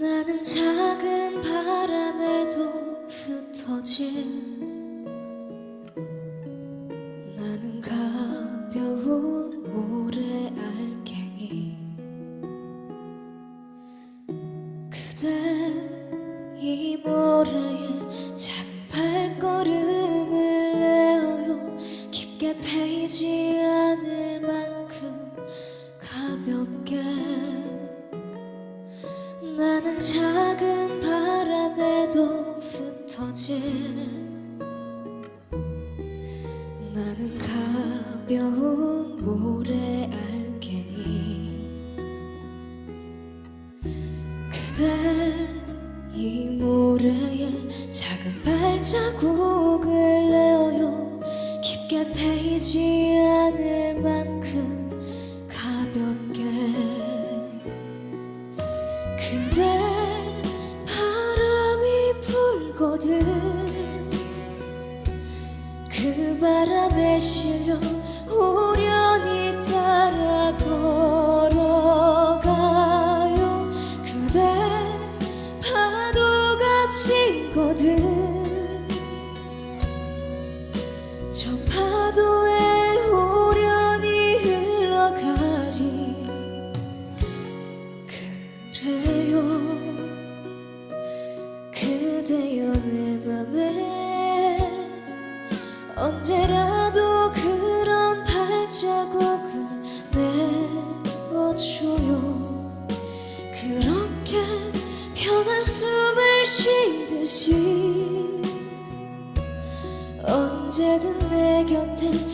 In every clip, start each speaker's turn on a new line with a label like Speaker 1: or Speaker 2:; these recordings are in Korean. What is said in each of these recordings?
Speaker 1: 나는 작은 바람에도 흩어질 자국을 내어요. 깊게 페이지에 파도에 오련히 흘러가리. 그래요. 그대여 내 맘에 언제라도 그런 발자국을 내어줘요. 그렇게 편한 숨을 쉬듯이 언제든 내 곁에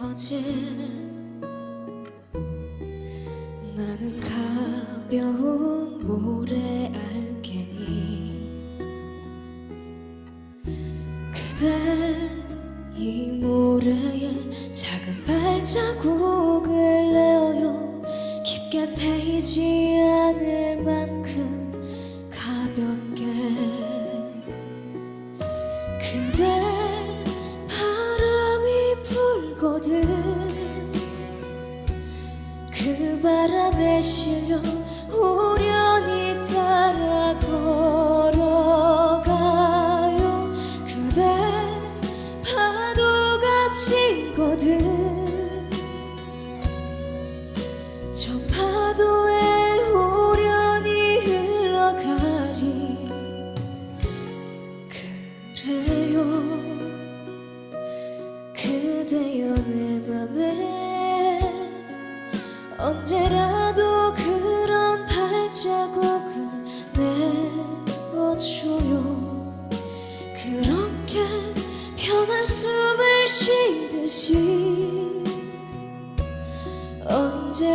Speaker 1: 흩어질. 나는 가벼운 모래. ako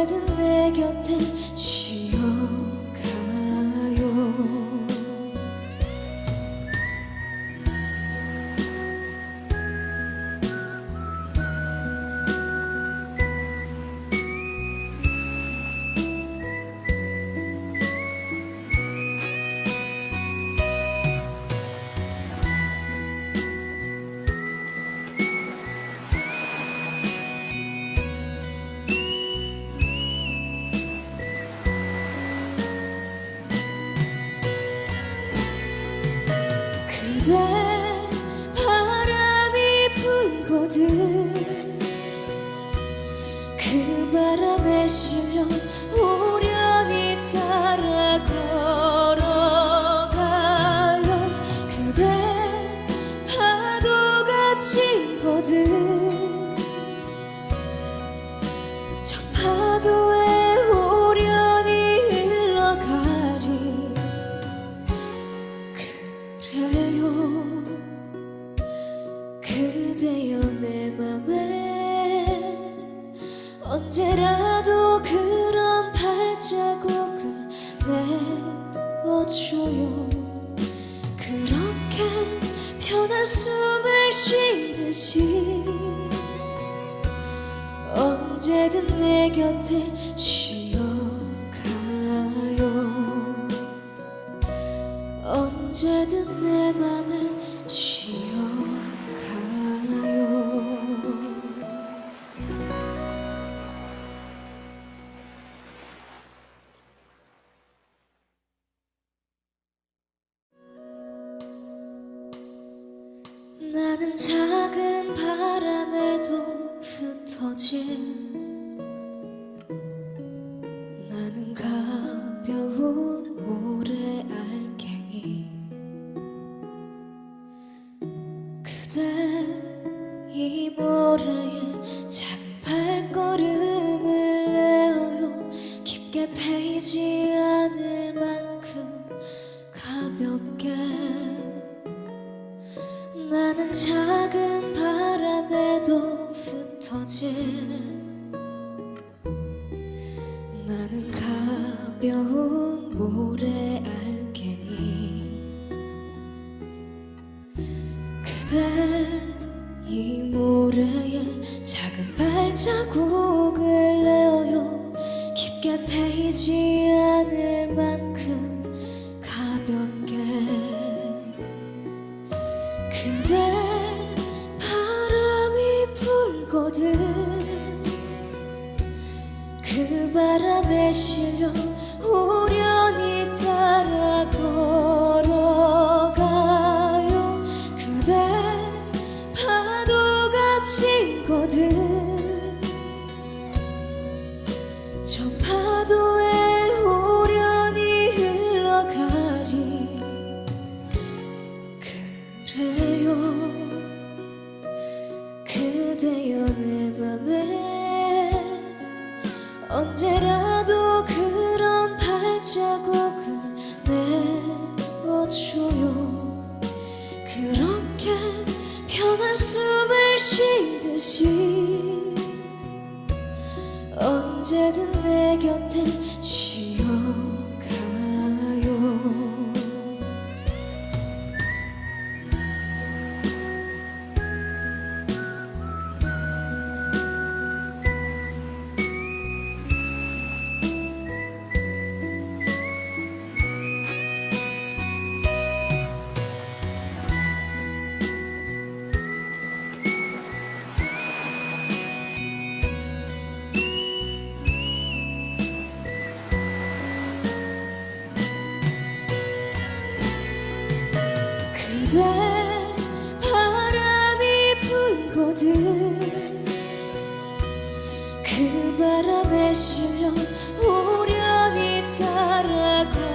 Speaker 1: 언제든 내 곁에 바람에 실려 듯이 언제든 내 곁에 쉬어가요. 언제든 내 맘에 노래에 작은 발걸음을 내어요. 깊게 패이지 않을 만큼 가볍게. 나는 작은 바람에도 흩어질 그대 바람이 불거든. 그 바람에 실려 그 바람이 불거든. 그 바람에 실려 우연히 따라가.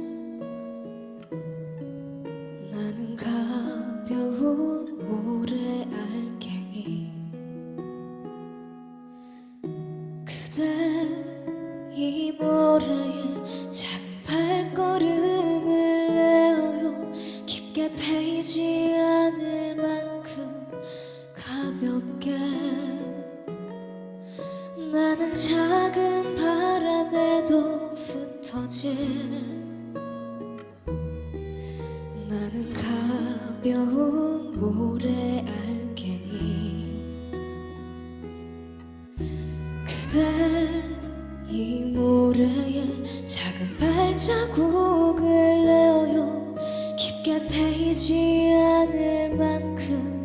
Speaker 1: 모래에 작은 발자국을 내어요. 깊게 패이지 않을 만큼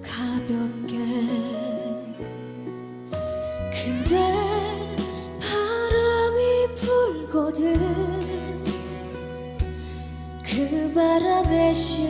Speaker 1: 가볍게. 그대 바람이 불거든. 그 바람에 실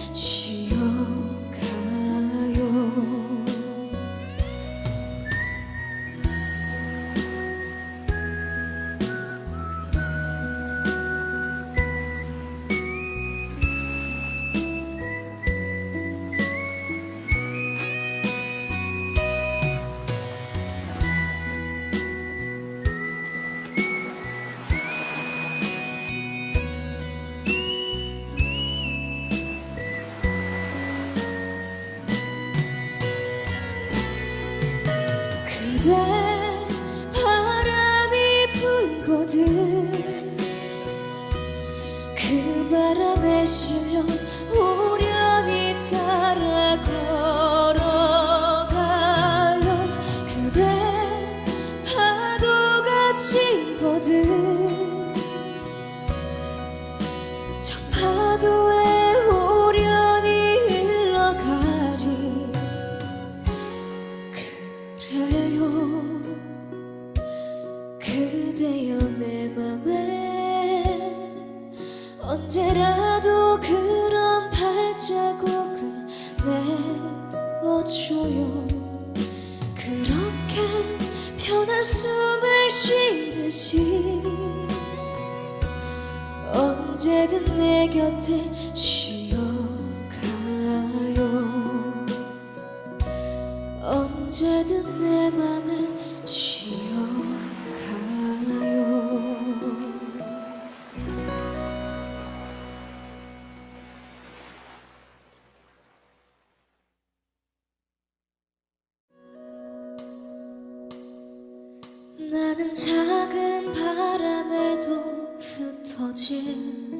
Speaker 1: 작은 바람에도 흩어질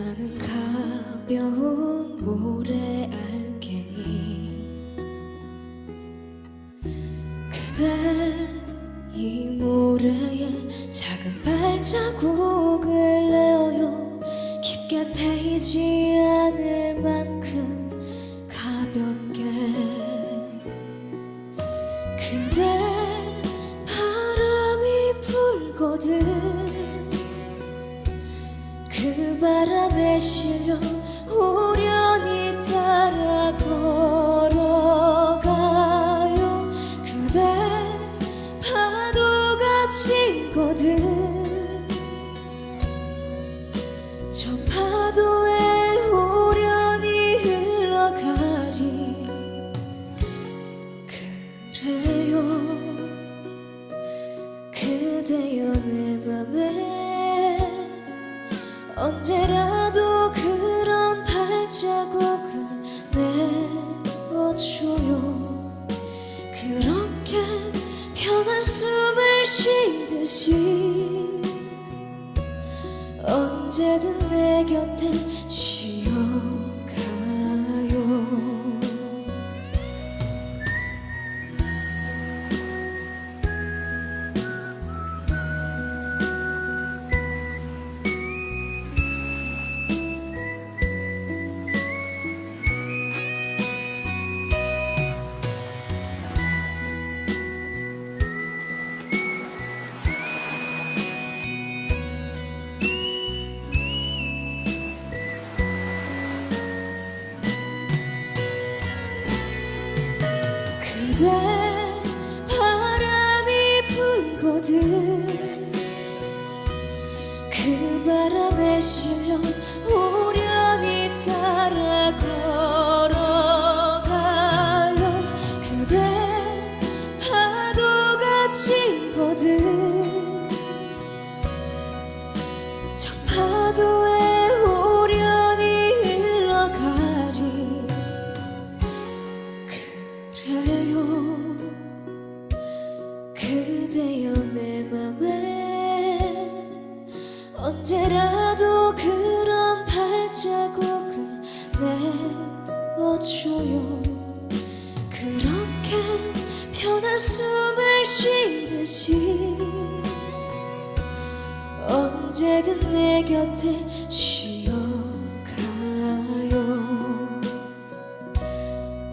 Speaker 1: 나는 가벼운 모래 i did today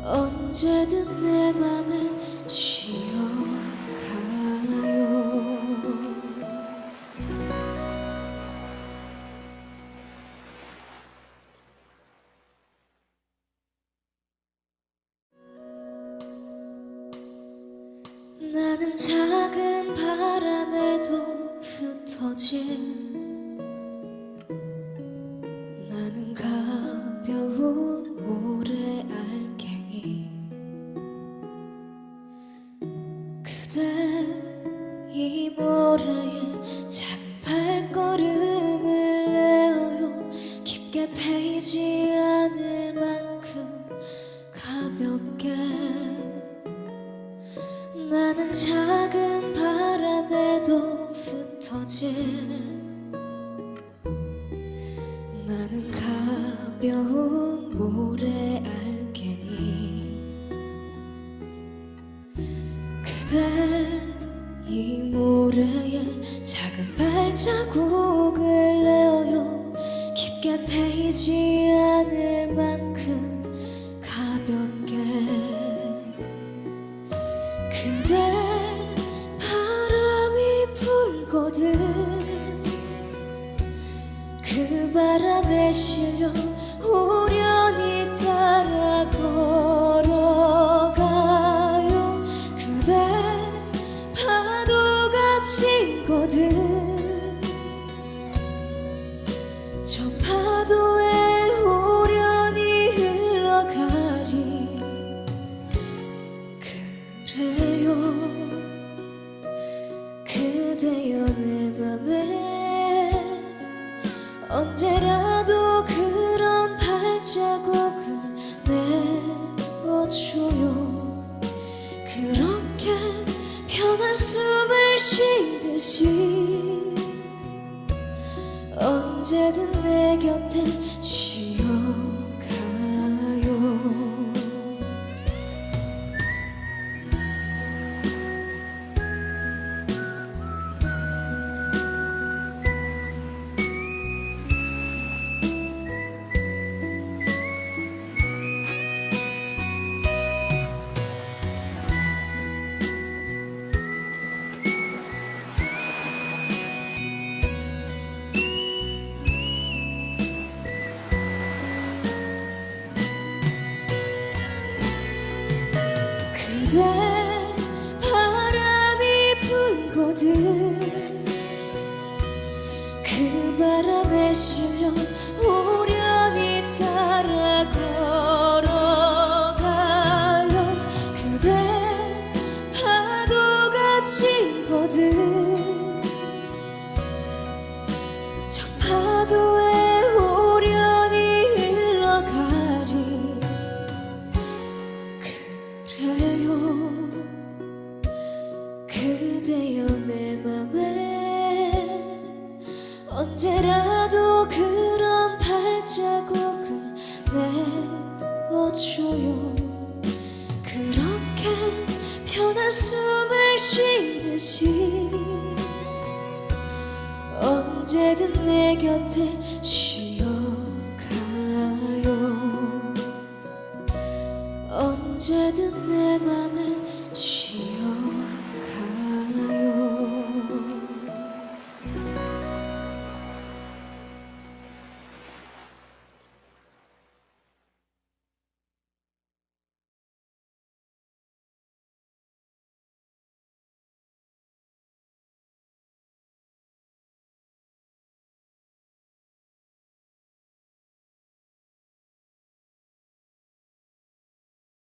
Speaker 1: 언제든 내 맘에 쉬어. 무겁지 만큼 가볍게. 나는 작은 바람에도 흩어질. 나는 가벼운 모래 알갱이. 그대 이 모래에 작은 발자국을 내 내게 패이지 않을 만큼 가볍게. 그대 바람이 불거든. 그 바람에 실려 우련히 따라고 언제든 내 곁에 쉬 也许。 편한 숨을 쉬듯이 언제든 내 곁에 쉬어가요. 언제든 내 맘에